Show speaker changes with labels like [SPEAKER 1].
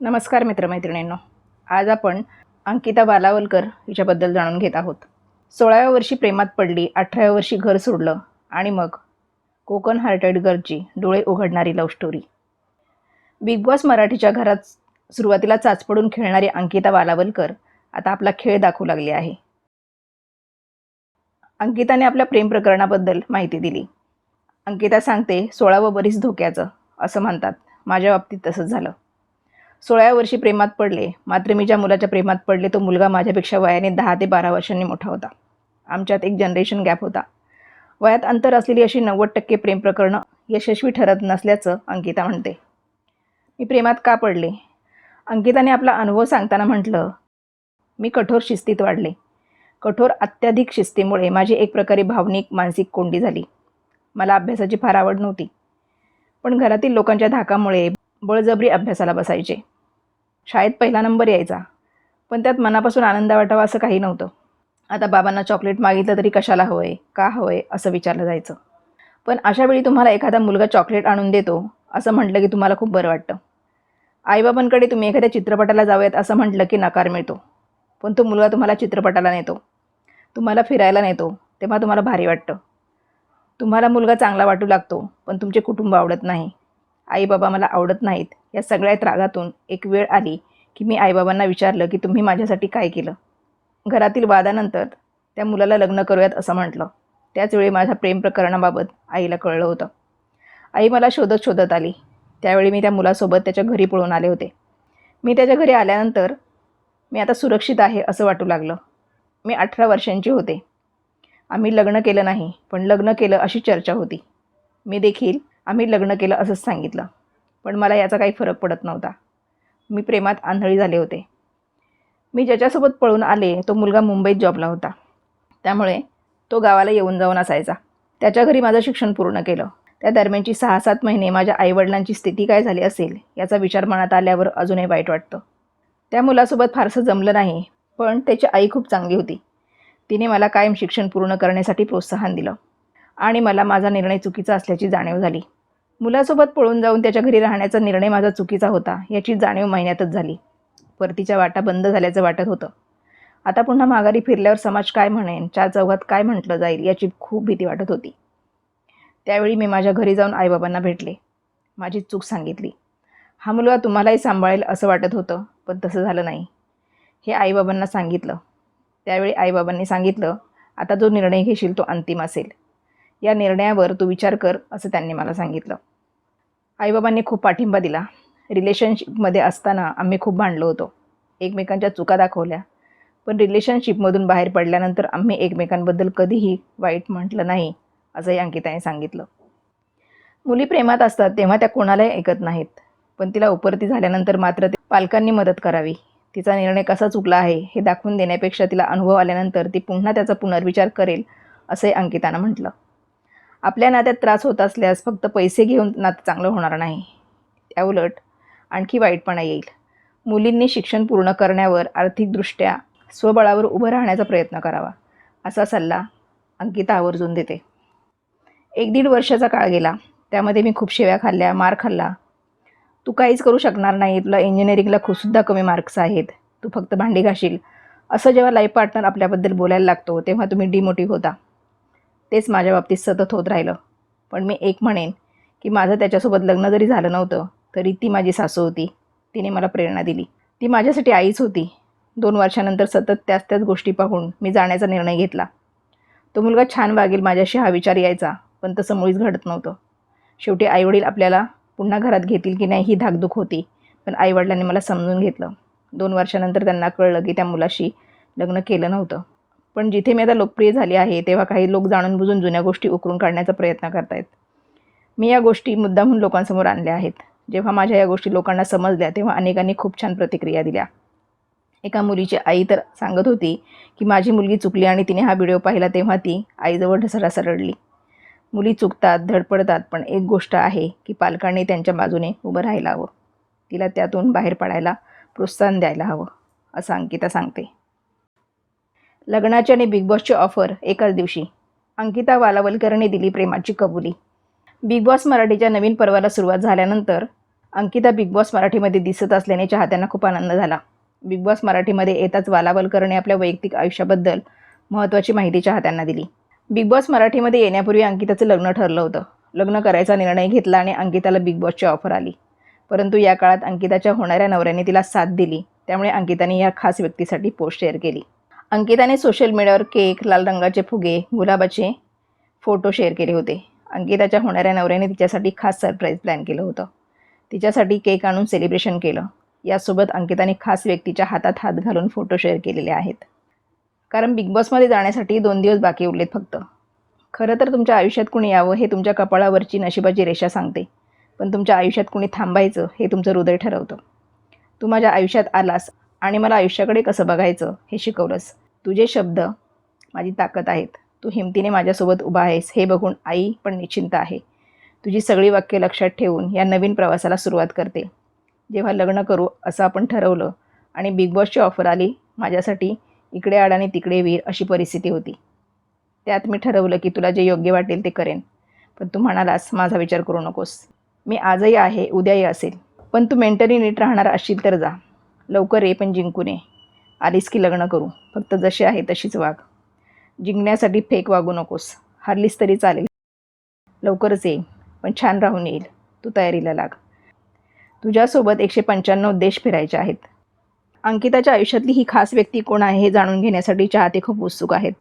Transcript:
[SPEAKER 1] नमस्कार मित्रमैत्रिणींनो. आज आपण अंकिता बालावलकर हिच्याबद्दल जाणून घेत आहोत. सोळाव्या वर्षी प्रेमात पडली अठराव्या वर्षी घर सोडलं आणि मग कोकण हार्टेड गर्लची डोळे उघडणारी लव्ह स्टोरी बिग बॉस मराठीच्या घरात सुरुवातीला चाचपडून खेळणारी अंकिता बालावलकर आता आपला खेळ दाखवू लागली आहे. अंकिताने आपल्या प्रेम प्रकरणाबद्दल माहिती दिली. अंकिता सांगते सोळावं बरीच धोक्याचं असं म्हणतात. माझ्या बाबतीत तसंच झालं. सोळाव्या वर्षी प्रेमात पडले. मात्र मी ज्या मुलाच्या प्रेमात पडले तो मुलगा माझ्यापेक्षा वयाने दहा ते बारा वर्षांनी मोठा होता. आमच्यात एक जनरेशन गॅप होता. वयात अंतर असलेली अशी नव्वद टक्के प्रेम प्रकरणं यशस्वी ठरत नसल्याचं अंकिता म्हणते. मी प्रेमात का पडले? अंकिताने आपला अनुभव सांगताना म्हटलं मी कठोर शिस्तीत वाढले. कठोर अत्याधिक शिस्तीमुळे माझी एक प्रकारे भावनिक मानसिक कोंडी झाली. मला अभ्यासाची फार आवड नव्हती. पण घरातील लोकांच्या धाकामुळे बळजबरी अभ्यासाला बसायचे. शाळेत पहिला नंबर यायचा. पण त्यात मनापासून आनंद वाटावा असं काही नव्हतं. आता बाबांना चॉकलेट मागितलं तरी कशाला हवं आहे का हवं आहे असं विचारलं जायचं. पण अशा वेळी तुम्हाला एखादा मुलगा चॉकलेट आणून देतो असं म्हटलं की तुम्हाला खूप बरं वाटतं. आईबाबांकडे तुम्ही एखाद्या चित्रपटाला जाऊयात असं म्हटलं की नकार मिळतो. पण तो मुलगा तुम्हाला चित्रपटाला नेतो. तुम्हाला फिरायला नेतो तेव्हा तुम्हाला भारी वाटतं. तुम्हाला मुलगा चांगला वाटू लागतो पण तुमचे कुटुंब आवडत नाही. आई बाबा मला आवडत नाहीत. या सगळ्या रागातून एक वेळ आली की मी आईबाबांना विचारलं की तुम्ही माझ्यासाठी काय केलं? घरातील वादानंतर त्या मुलाला लग्न करूयात असं म्हटलं. त्याचवेळी माझ्या प्रेम प्रकरणाबाबत आईला कळलं होतं. आई मला शोधत शोधत आली. त्यावेळी मी त्या मुलासोबत त्याच्या घरी पळून आले होते. मी त्याच्या घरी आल्यानंतर मी आता सुरक्षित आहे असं वाटू लागलं. मी अठरा वर्षांची होते. आम्ही लग्न केलं नाही पण लग्न केलं अशी चर्चा होती. मी देखील आम्ही लग्न केलं असंच सांगितलं. पण मला याचा काही फरक पडत नव्हता. मी प्रेमात आंधळी झाले होते. मी ज्याच्यासोबत पळून आले तो मुलगा मुंबईत जॉबला होता. त्यामुळे तो गावाला येऊन जाऊन असायचा. त्याच्या घरी माझं शिक्षण पूर्ण केलं. त्या दरम्यानची सहा सात महिने माझ्या आईवडिलांची स्थिती काय झाली असेल याचा विचार मनात आल्यावर अजूनही वाईट वाटतं. त्या मुलासोबत फारसं जमलं नाही पण त्याची आई खूप चांगली होती. तिने मला कायम शिक्षण पूर्ण करण्यासाठी प्रोत्साहन दिलं. आणि मला माझा निर्णय चुकीचा असल्याची जाणीव झाली. मुलासोबत पळून जाऊन त्याच्या घरी राहण्याचा निर्णय माझा चुकीचा होता याची जाणीव महिन्यातच झाली. परतीच्या वाटा बंद झाल्याचं वाटत होतं. आता पुन्हा माघारी फिरल्यावर समाज काय म्हणेन चार चौघात काय म्हटलं जाईल याची खूप भीती वाटत होती. त्यावेळी मी माझ्या घरी जाऊन आईबाबांना भेटले. माझी चूक सांगितली. हा मुलगा तुम्हालाही सांभाळेल असं वाटत होतं पण तसं झालं नाही. हे आईबाबांना सांगितलं. त्यावेळी आईबाबांनी सांगितलं आता जो निर्णय घेशील तो अंतिम असेल. या निर्णयावर तू विचार कर असं त्यांनी मला सांगितलं. आईबाबांनी खूप पाठिंबा दिला. रिलेशनशिपमध्ये असताना आम्ही खूप भांडलो होतो. एकमेकांच्या चुका दाखवल्या. पण रिलेशनशिपमधून बाहेर पडल्यानंतर आम्ही एकमेकांबद्दल कधीही वाईट म्हटलं नाही असंही अंकिताने सांगितलं. मुली प्रेमात असतात तेव्हा त्या कोणालाही ऐकत नाहीत. पण तिला उपरती झाल्यानंतर मात्र ते पालकांनी मदत करावी. तिचा निर्णय कसा चुकला आहे हे दाखवून देण्यापेक्षा तिला अनुभव आल्यानंतर ती पुन्हा त्याचा पुनर्विचार करेल असंही अंकितानं म्हटलं. आपल्या नात्यात त्रास होत असल्यास फक्त पैसे घेऊन नातं चांगलं होणार नाही. त्याउलट आणखी वाईटपणा येईल. मुलींनी शिक्षण पूर्ण करण्यावर आर्थिकदृष्ट्या स्वबळावर उभं राहण्याचा प्रयत्न करावा असा सल्ला अंकिता आवर्जून देते. एक दीड वर्षाचा काळ गेला. त्यामध्ये मी खूप शेव्या खाल्ल्या मार खाल्ला. तू काहीच करू शकणार नाही. तुला इंजिनिअरिंगला खूपसुद्धा कमी मार्क्स आहेत. तू फक्त भांडी घाशील. असं जेव्हा लाईफ पार्टनर आपल्याबद्दल बोलायला लागतो तेव्हा तुम्ही डिमोटिव्ह होता. तेच माझ्या बाबतीत सतत होत राहिलं. पण मी एक म्हणेन की माझं त्याच्यासोबत लग्न जरी झालं नव्हतं तरी ती माझी सासू होती. तिने मला प्रेरणा दिली. ती माझ्यासाठी आईच होती. दोन वर्षानंतर सतत त्याच त्याच गोष्टी पाहून मी जाण्याचा निर्णय घेतला. तो मुलगा छान वागेल माझ्याशी हा विचार यायचा पण तसं मुळीच घडत नव्हतं. शेवटी आईवडील आपल्याला पुन्हा घरात घेतील की नाही ही धाकधूक होती पण आईवडिलांनी मला समजून घेतलं. दोन वर्षानंतर त्यांना कळलं की त्या मुलाशी लग्न केलं नव्हतं. पण जिथे मी आता लोकप्रिय झाली आहे तेव्हा काही लोक जाणून बुजून जुन्या गोष्टी उकरून काढण्याचा प्रयत्न करतायत. मी या गोष्टी मुद्दामहून लोकांसमोर आणल्या आहेत. जेव्हा माझ्या या गोष्टी लोकांना समजल्या तेव्हा अनेकांनी खूप छान प्रतिक्रिया दिल्या. एका मुलीची आई तर सांगत होती की माझी मुलगी चुकली आणि तिने हा व्हिडिओ पाहिला तेव्हा ती आईजवळ ढसरा सरडली मुली चुकतात धडपडतात पण एक गोष्ट आहे की पालकांनी त्यांच्या बाजूने उभं राहायला हवं. तिला त्यातून बाहेर पडायला प्रोत्साहन द्यायला हवं असं अंकिता सांगते. लग्नाची आणि बिग बॉसची ऑफर एकाच दिवशी. अंकिता वालावलकरने दिली प्रेमाची कबुली. बिग बॉस मराठीच्या नवीन पर्वाला सुरुवात झाल्यानंतर अंकिता बिग बॉस मराठीमध्ये दिसत असल्याने चाहत्यांना खूप आनंद झाला. बिग बॉस मराठीमध्ये येताच वालावलकरने आपल्या वैयक्तिक आयुष्याबद्दल महत्त्वाची माहिती चाहत्यांना दिली. बिग बॉस मराठीमध्ये येण्यापूर्वी अंकिताचं लग्न ठरलं होतं. लग्न करायचा निर्णय घेतला आणि अंकिताला बिग बॉसची ऑफर आली. परंतु या काळात अंकिताच्या होणाऱ्या नवऱ्याने तिला साथ दिली. त्यामुळे अंकिताने या खास व्यक्तीसाठी पोस्ट शेअर केली. अंकिताने सोशल मीडियावर केक लाल रंगाचे फुगे गुलाबाचे फोटो शेअर केले होते. अंकिताच्या होणाऱ्या नवऱ्याने तिच्यासाठी खास सरप्राईज प्लॅन केलं होतं. तिच्यासाठी केक आणून सेलिब्रेशन केलं. यासोबत अंकिताने खास व्यक्तीच्या हातात हात घालून फोटो शेअर केलेले आहेत. कारण बिग बॉसमध्ये जाण्यासाठी दोन दिवस बाकी उरलेत फक्त. खरं तर तुमच्या आयुष्यात कुणी यावं हे तुमच्या कपाळावरची नशिबाची रेषा सांगते. पण तुमच्या आयुष्यात कुणी थांबायचं हे तुमचं हृदय ठरवतं. तू माझ्या आयुष्यात आलास आणि मला आयुष्याकडे कसं बघायचं हे शिकवलंस. तुझे शब्द माझी ताकद आहेत. तू हिमतीने माझ्यासोबत उभा आहेस हे बघून आई पण निश्चिंत आहे. तुझी सगळी वाक्य लक्षात ठेवून या नवीन प्रवासाला सुरुवात करते. जेव्हा लग्न करू असं आपण ठरवलं आणि बिग बॉसची ऑफर आली माझ्यासाठी इकडे आड आणि तिकडे वीर अशी परिस्थिती होती. त्यात मी ठरवलं की तुला जे योग्य वाटेल ते करेन. पण तू म्हणालास माझा विचार करू नकोस. मी आजही आहे उद्याही असेल. पण तू मेंटली नीट राहणार असशील तर जा. लवकर ये पण जिंकू ये आलीस की लग्न करू. फक्त जशी आहे तशीच वाघ जिंकण्यासाठी फेक वागू नकोस. हरलीस तरी चालेल. लवकरच येईल पण छान राहून येईल. तू तयारीला लाग. तुझ्यासोबत एकशे पंच्याण्णव देश फिरायचे आहेत. अंकिताच्या आयुष्यातली ही खास व्यक्ती कोण आहे हे जाणून घेण्यासाठी चाहते खूप उत्सुक आहेत.